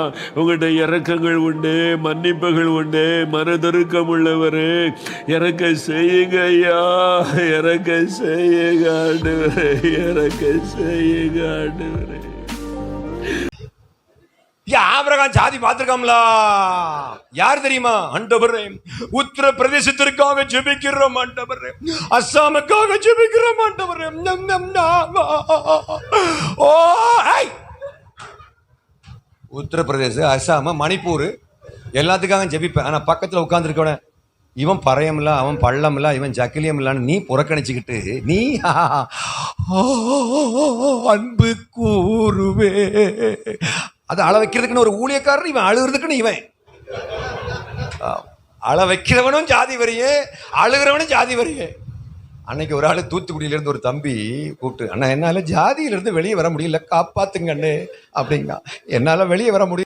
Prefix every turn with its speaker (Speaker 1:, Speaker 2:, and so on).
Speaker 1: உங்கள்கிட்ட இறக்கங்கள் உண்டு மன்னிப்புகள் உண்டு மனதுருக்கம் உள்ளவரு இறக்க செய்யுங்க ஐயா இறக்க செய்யுங்க ஆண்டவரே இறக்க செய்யுங்க ஆண்டவரே.
Speaker 2: ஆபிரகாம் ஜாதி பார்த்திருக்காம்ல? யார் தெரியுமா? ஆண்டவரே உத்தரப்பிரதேசத்திற்காக ஜெபிக்கிறோம் ஆண்டவரே. அஸ்ஸாமுக்காக ஜெபிக்கிறோம் ஆண்டவரே. உத்தரப்பிரதேச அஸ்ஸாம் மணிப்பூர் எல்லாத்துக்காக ஜெபிப்பேன். ஆனால் பக்கத்தில் உட்காந்துருக்கவன இவன் பறையமில்ல அவன் பள்ளமில்ல இவன் ஜக்கிலியம் இல்லான்னு நீ புறக்கணிச்சுக்கிட்டு நீ அன்பு கூறுவே. அது அள வைக்கிறதுக்குன்னு ஒரு ஊழியக்காரன் இவன் அழுகிறதுக்குன்னு இவன். அள வைக்கிறவனும் ஜாதி வரியே அழுகிறவனும் ஜாதி வரியே. அன்னைக்கு ஒரு ஆள் தூத்துக்குடியிலேருந்து ஒரு தம்பி கூப்பிட்டு அண்ணா என்னால் ஜாதியிலேருந்து வெளியே வர முடியல காப்பாத்துங்கண்ணே அப்படிங்க. என்னால் வெளியே வர முடியல.